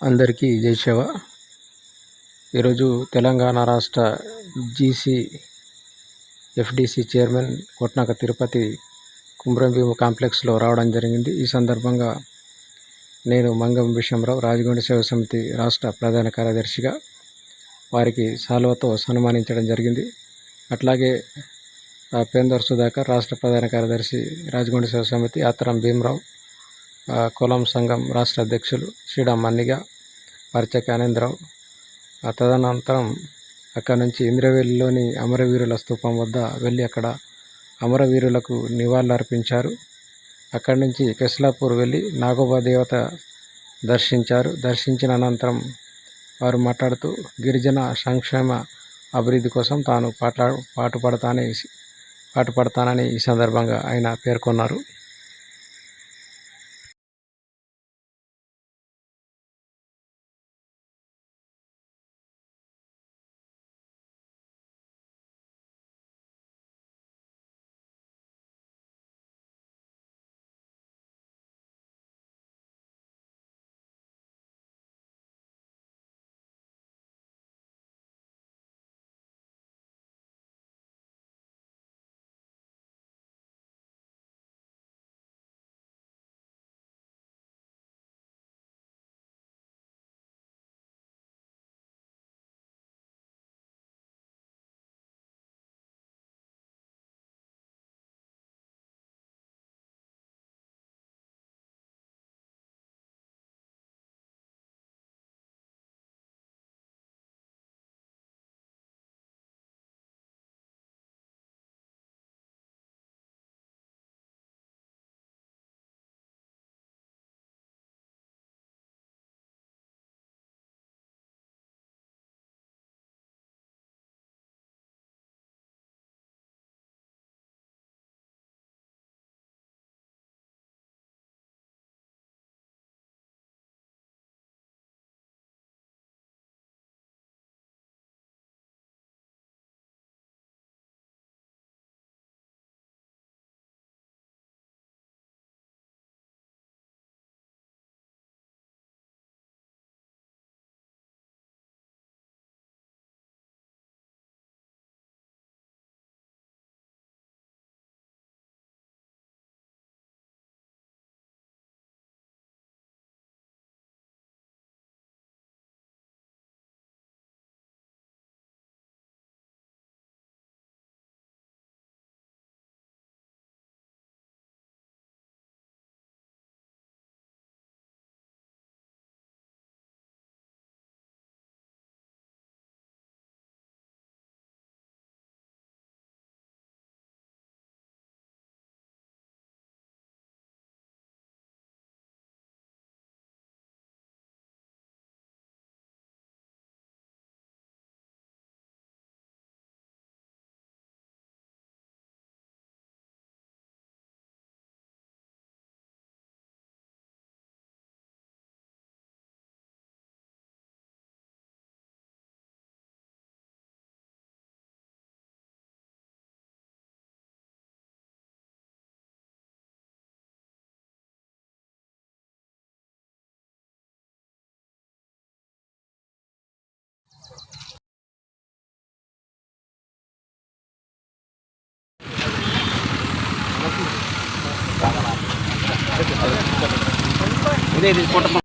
అందరికీ జై శివ. ఈరోజు తెలంగాణ రాష్ట్ర GC FDC chairman Kotnaka Tirupati Kumrambheem కాంప్లెక్స్లో రావడం జరిగింది. ఈ సందర్భంగా నేను మంగం విషయంరావు రాజగొండ సేవ సమితి రాష్ట్ర ప్రధాన కార్యదర్శిగా వారికి సాల్వతో సన్మానించడం జరిగింది. అట్లాగే పేందర్ సుధాకర్ రాష్ట్ర ప్రధాన కార్యదర్శి రాజగొండ సేవ సమితి ఆతరం భీమరావు కులం సంఘం రాష్ట్ర అధ్యక్షులు శ్రీరామ్ మన్నిగ పరిచక ఆనందరావు. తదనంతరం అక్కడ నుంచి ఇంద్రవెల్లిలోని అమరవీరుల స్థూపం వద్ద వెళ్ళి అక్కడ అమరవీరులకు నివాళులర్పించారు. అక్కడి నుంచి కెస్లాపూర్ వెళ్ళి నాగోబా దేవత దర్శించారు. దర్శించిన అనంతరం వారు మాట్లాడుతూ గిరిజన సంక్షేమ అభివృద్ధి కోసం తాను పాట పాటుపడతానే పాటుపడతానని ఈ సందర్భంగా ఆయన పేర్కొన్నారు. ఇదే ఇది కుటుంబం.